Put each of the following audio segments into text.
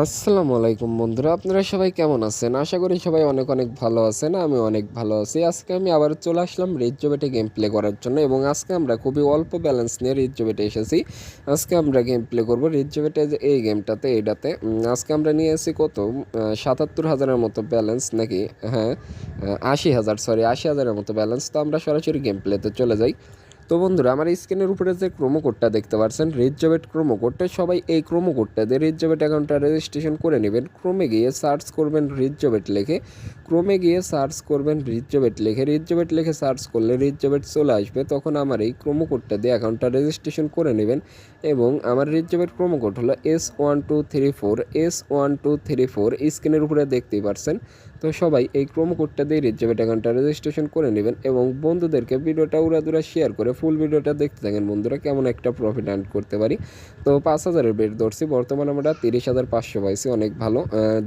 আসসালামু আলাইকুম বন্ধুরা, আপনারা সবাই কেমন আছেন? আশা করি সবাই অনেক অনেক ভালো আছেন, আমি অনেক ভালো আছি। আজকে আমি আবার চলে আসলাম রিচ জবেটে গেম প্লে করার জন্য এবং আজকে আমরা খুবই অল্প ব্যালেন্স নিয়ে রিচ জবেটে এসেছি। আজকে আমরা গেম প্লে করব রিচ জবেটে যে এই গেমটাতে এইটাতে আজকে আমরা নিয়ে এসেছি কত? সাতাত্তর হাজারের মতো ব্যালেন্স নাকি? হ্যাঁ আশি হাজার সরি আশি হাজারের মতো ব্যালেন্স তো আমরা সরাসরি গেম প্লেতে চলে যাই। তো বন্ধুরা, আমার স্ক্রিনের উপরে যে কোডটা দেখতে পাচ্ছেন রিচ জবেট ক্রোমো কোডটা সবাই এই কোডটা দিয়ে রিচ জবেট অ্যাকাউন্টটা রেজিস্ট্রেশন করে নেবেন। ক্রোমে গিয়ে সার্চ করবেন রিচ জবেট লিখে। ক্রোমে গিয়ে সার্চ করবেন রিচ জবেট লিখে। রিচ জবেট লিখে সার্চ করলে রিচ জবেট চলে আসবে। তখন আমার এই কোডটা দিয়ে অ্যাকাউন্টটা রেজিস্ট্রেশন করে নেবেন এবং আমার রিচ জবেট ক্রোমো কোড হলো S one two three four S one two three four স্ক্রিনের উপরে দেখতেই পারছেন তো সবাই এই কোডটা দিয়ে রিচ জবেট অ্যাকাউন্টটা রেজিস্ট্রেশন করে নেবেন এবং বন্ধুদেরকে ভিডিওটা উড়াদুরা শেয়ার করে ফুল ভিডিওটা দেখতে থাকেন। বন্ধুরা, কেমন একটা প্রফিট আর্ন করতে পারি? তো পাঁচ হাজারের বেড ধরছি, বর্তমানে আমরা তিরিশ হাজার পাঁচশো পাইছি, অনেক ভালো।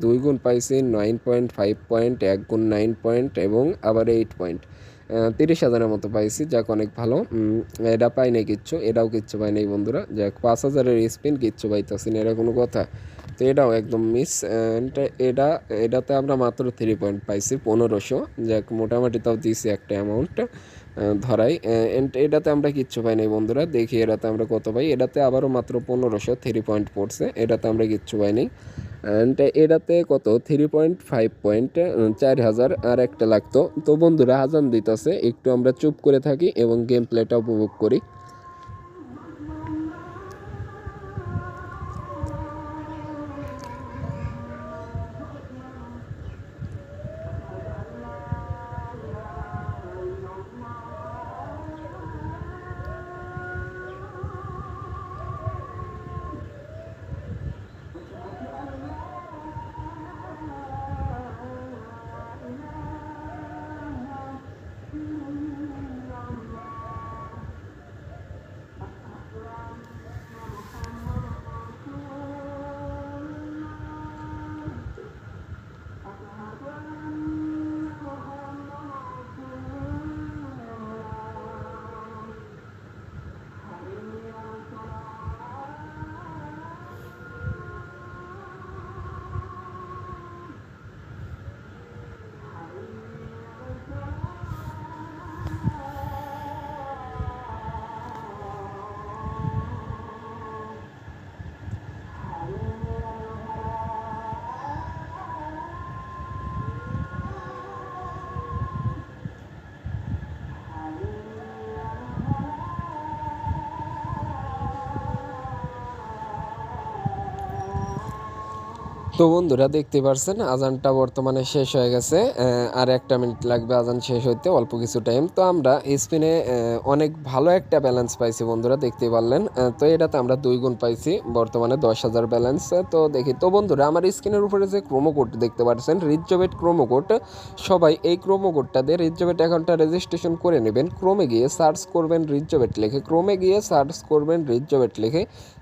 দুই গুণ পাইছি নাইন পয়েন্ট ফাইভ পয়েন্ট এক গুণ নাইন পয়েন্ট এবং আবার এইট পয়েন্ট তিরিশ হাজারের মতো পাইছি, যাক অনেক ভালো। এটা পাই নাই কিচ্ছু, এটাও কিচ্ছু পাই নাই বন্ধুরা। যাক, পাঁচ হাজারের স্পিন কিচ্ছু পাইতেছি না, এটা কোনো কথা। তো এটাও একদম মিস এটা, এটাতে আমরা মাত্র থ্রি পয়েন্ট পাইছি, পনেরোশো। যাক, মোটামুটি তাও দিয়েছি একটা অ্যামাউন্ট ধরাই এটাতে আমরা কিচ্ছু পাই নাই বন্ধুরা। দেখি এটাতে আমরা কত পাই। এটাতে আবারও মাত্র পনেরোশো থ্রি পয়েন্ট পড়ছে। এটাতে আমরা কিচ্ছু পাই নাই। অ্যান্ড এটাতে কত? থ্রি পয়েন্ট ফাইভ পয়েন্ট চার হাজার, আর একটা লাগতো। তো বন্ধুরা হাজান দিতেছে, একটু আমরা চুপ করে থাকি এবং গেম প্লেটা উপভোগ করি। তো বন্ধুরা দেখতে পারছেন, আজানটা বর্তমানে শেষ হয়ে গেছে আর একটা মিনিট লাগবে আজান শেষ হইতে, অল্প কিছু টাইম তো আমরা স্পিনে অনেক ভালো একটা ব্যালেন্স পাইছি বন্ধুরা, দেখতে পারলেন। তো এটাতে আমরা দুই গুণ পাইছি, বর্তমানে দশ হাজার ব্যালেন্স তো দেখি, তো বন্ধুরা আমার স্ক্রিনের উপরে যে ক্রোমো কোড দেখতে পাচ্ছেন রিজবেট ক্রোমো কোড সবাই এই ক্রোমো কোডটা দিয়ে রিজবেট অ্যাকাউন্টটা রেজিস্ট্রেশন করে নেবেন। ক্রোমে গিয়ে সার্চ করবেন রিজবেট লিখে ক্রোমে গিয়ে সার্চ করবেন রিজবেট লিখে।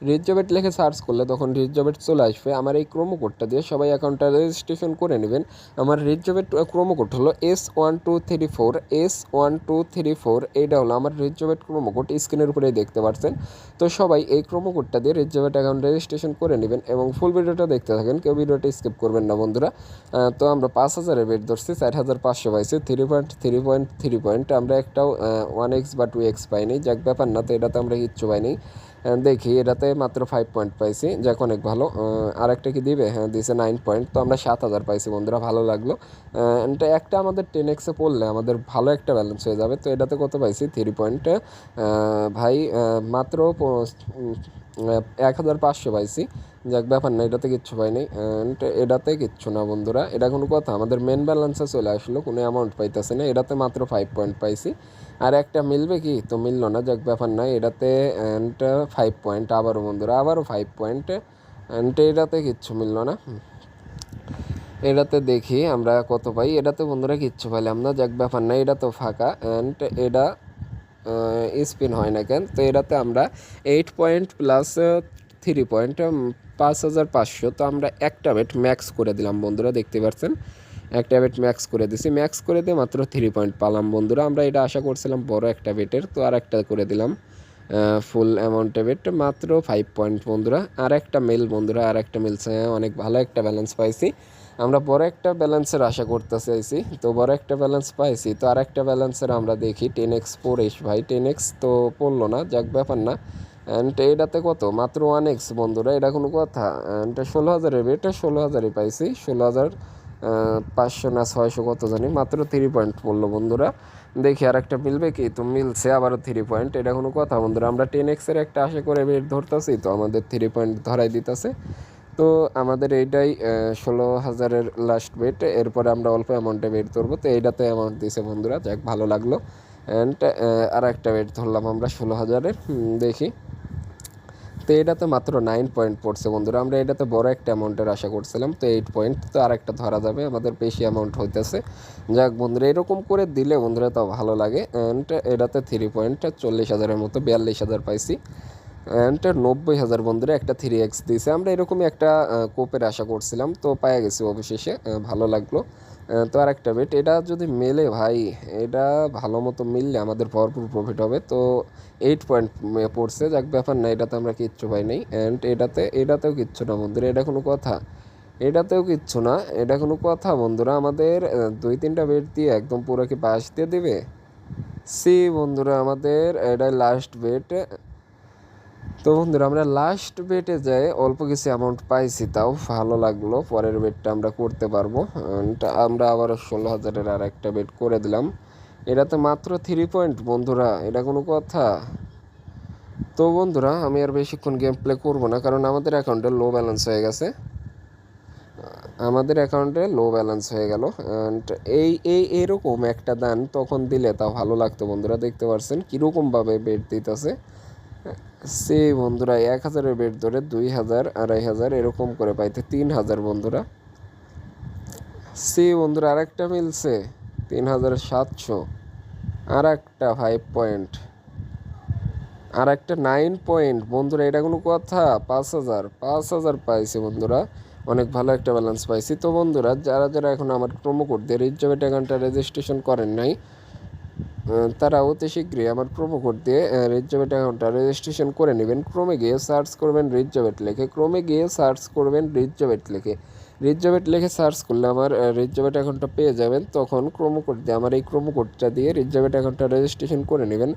রিজবেট লিখে সার্চ করলে তখন রিজবেট চলে আসবে। আমার এই ক্রোমো কোডটা দিয়ে সবাই অ্যাকাউন্টটা রেজিস্ট্রেশন করে নেবেন। আমার রিজবেট ক্রোমো কোড হলো S one two three four S one two three four এইটা হলো আমার রিজবেট ক্রোমো কোড স্ক্রিনের উপরে দেখতে পাচ্ছেন তো সবাই এই ক্রোমো কোডটা দিয়ে রিজবেট অ্যাকাউন্ট রেজিস্ট্রেশন করে নেবেন এবং ফুল ভিডিওটা দেখতে থাকেন, কেউ ভিডিওটা স্কিপ করবেন না বন্ধুরা। তো আমরা পাঁচ হাজারের বেড ধরছি, চার হাজার পাঁচশো পাইছি three point three point three point আমরা একটাও ওয়ান এক্স বা টু এক্স পাইনি, যাক ব্যাপার না, তো এটাতে আমরা কিচ্ছু পাইনি। দেখি, এটাতে মাত্র ফাইভ পয়েন্ট পাইছি। যাক, অনেক ভালো। আর একটা কি দিবে? হ্যাঁ দিয়েছে নাইন পয়েন্ট তো আমরা সাত হাজার পাইছি, বন্ধুরা, ভালো লাগল। এটা একটা আমাদের টেন এক্সে পড়লে আমাদের ভালো একটা ব্যালেন্স হয়ে যাবে। তো এটাতে কত পাইছি? থ্রি পয়েন্ট ভাই মাত্র এক হাজার পাঁচশো পাইছি। যাক, ব্যাপার না, এটাতে কিচ্ছু পাইনি And এটাতে কিচ্ছু না, বন্ধুরা। এটা কোনো কথা, আমাদের মেন ব্যালেন্সে চলে আসলো, কোনো অ্যামাউন্ট পাইতেছে না। এটাতে মাত্র ফাইভ পয়েন্ট পাইছি। আর একটা মিলবে কি? তো মিললো না, যাক, ব্যাপার না, এটাতে অ্যান্ড ফাইভ পয়েন্ট আবারও, বন্ধুরা, আবারও ফাইভ পয়েন্ট অ্যান্ড এটাতে কিচ্ছু মিললো না। এটাতে দেখি আমরা কত পাই। এটাতে, বন্ধুরা, কিচ্ছু পাইলাম না। যাক, ব্যাপার না, এটা তো ফাঁকা। অ্যান্ড এটা স্পিন হয় না কেন? তো এটাতে আমরা eight point plus three point পাঁচ হাজার পাঁচশো। তো আমরা একটা বেট ম্যাক্স করে দিলাম বন্ধুরা, দেখতে পাচ্ছেন? একটা বেট ম্যাক্স করে দিছি। ম্যাক্স করে দিয়ে মাত্র থ্রি পয়েন্ট পালাম বন্ধুরা। আমরা এটা আশা করছিলাম বড় একটা বেটের তো আর একটা করে দিলাম ফুল অ্যামাউন্টে বেট মাত্র ফাইভ পয়েন্ট বন্ধুরা। আর একটা মেল বন্ধুরা আর একটা মিলছে অনেক ভালো একটা ব্যালেন্স পাইছি। আমরা বড় একটা ব্যালেন্সের আশা করতে চাইছি তো বড় একটা ব্যালেন্স পাইছি। তো আর একটা ব্যালেন্সের আমরা দেখি টেন এক্স ফোর এস ভাই। টেন এক্স তো পড়ল না, যাক ব্যাপার না। অ্যান্ড এটাতে কত? মাত্র ওয়ান এক্স বন্ধুরা, এটা কোনো কথা। অ্যান্ড ষোলো হাজারের এটা ষোলো হাজারই পাইছি। ষোলো হাজার পাঁচশো না ছয়শো কত জানি, মাত্র থ্রি পয়েন্ট পড়ল বন্ধুরা। দেখি আর একটা মিলবে কি? তো মিলছে, আবারও থ্রি পয়েন্ট এটা কোনো কথা বন্ধুরা। আমরা টেন এক্সের একটা আশা করে বের ধরতেছি, তো আমাদের থ্রি পয়েন্ট ধরাই দিতেছে। তো আমাদের এইটাই ষোলো হাজারের লাস্ট বেট এরপরে আমরা অল্প অ্যামাউন্টে বেট ধরবো তো এইটাতে অ্যামাউন্ট দিয়েছে বন্ধুরা, যাক, ভালো লাগল। অ্যান্ড আর একটা বেট ধরলাম আমরা ষোলো হাজারের দেখি। তো এটাতে মাত্র নাইন পয়েন্ট পড়ছে বন্ধুরা। আমরা এটাতে বড় একটা অ্যামাউন্টের আশা করছিলাম, তো এইট পয়েন্ট তো আর একটা ধরা যাবে, আমাদের বেশি অ্যামাউন্ট হইতেছে। যাক বন্ধুরা, এরকম করে দিলে বন্ধুরা তাও ভালো লাগে। অ্যান্ড এটাতে থ্রি পয়েন্ট চল্লিশ হাজারের মতো, বিয়াল্লিশ হাজার পাইছি। অ্যান্ড নব্বই হাজার বন্ধুরা একটা থ্রি এক্স দিয়েছে। আমরা এরকমই একটা কোপের আশা করছিলাম। তো পাওয়া গেছি অবশেষে ভালো লাগল। তো আর একটা বেট এটা যদি মেলে ভাই, এটা ভালো মতো মিললে আমাদের ভরপুর প্রফিট হবে। তো এইট পয়েন্ট পড়ছে, যাক ব্যাপার না, এটাতে আমরা কিচ্ছু পাই নাই। অ্যান্ড এটাতে, এটাতেও কিচ্ছু না বন্ধুরা, এটা কোনো কথা। এটাতেও কিচ্ছু না, এটা কোনো কথা বন্ধুরা। আমাদের দুই তিনটা বেট দিয়ে একদম পুরো কি পাশ দিয়ে দেবে? সি বন্ধুরা, আমাদের, এটাই লাস্ট বেট তো বন্ধুরা, আমরা লাস্ট বেটে যাই অল্প কিছু অ্যামাউন্ট পাইছি, তাও ভালো লাগল। পরের বেটটা আমরা করতে পারব। আমরা আবার ষোলো হাজারের আর একটা বেট করে দিলাম। এটাতে মাত্র থ্রি পয়েন্ট বন্ধুরা, এটা কোনো কথা? তো বন্ধুরা, আমি আর বেশিক্ষণ গেম প্লে করব না, কারণ আমাদের অ্যাকাউন্টে লো ব্যালেন্স হয়ে গেছে। আমাদের অ্যাকাউন্টে লো ব্যালেন্স হয়ে গেল। অ্যান্ড এই এই, এরকম একটা দান তখন দিলে তা ভালো লাগতো, বন্ধুরা, দেখতে পারছেন? কীরকমভাবে বেট দিতেছে? সে বন্ধুরা, এক হাজারের বেড ধরে দুই হাজার, আড়াই হাজার, এরকম করে পাইতে তিন হাজার বন্ধুরা। সে বন্ধুরা আর একটা মিলছে, তিন হাজার সাতশো। আর একটা ফাইভ পয়েন্ট আর একটা নাইন পয়েন্ট বন্ধুরা, এটা কোনো কথা, পাঁচ হাজার পাঁচ হাজার পাইছে বন্ধুরা। অনেক ভালো একটা ব্যালেন্স পাইছি। তো বন্ধুরা, যারা যারা এখন আমার প্রোমো কোড দিয়ে রিজার্ভেট অ্যাকাউন্টটা রেজিস্ট্রেশন করেন নাই তারা অতি শীঘ্রই আমার প্রোমো কোড দিয়ে রিজাবেট অ্যাকাউন্টটা রেজিস্ট্রেশন করে নেবেন। ক্রমে গিয়ে সার্চ করবেন রিজাবেট লেখে। ক্রমে গিয়ে সার্চ করবেন রিজাবেট লেখে। রিজাবেট লিখে সার্চ করলে আমার রিজাবেট অ্যাকাউন্টটা পেয়ে যাবেন। তখন কোড দিয়ে, আমার এই কোডটা দিয়ে রিজাবেট অ্যাকাউন্টটা রেজিস্ট্রেশন করে নেবেন।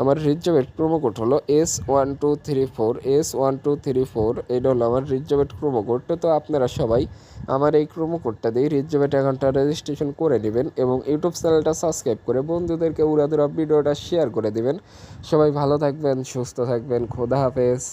আমার রিজাবেট কোড হলো S one two three four S one two three four এটা হলো আমার রিজাবেট ক্রোমো কোড তো আপনারা সবাই আমার এই কোডটা দিয়ে রিজাবেট অ্যাকাউন্টটা রেজিস্ট্রেশন করে নেবেন এবং ইউটিউব চ্যানেলটা সাবস্ক্রাইব করে বন্ধুদেরকে উড়াদুরা ভিডিওটা শেয়ার করে দেবেন। সবাই ভালো থাকবেন, সুস্থ থাকবেন, খোদা হাফেজ।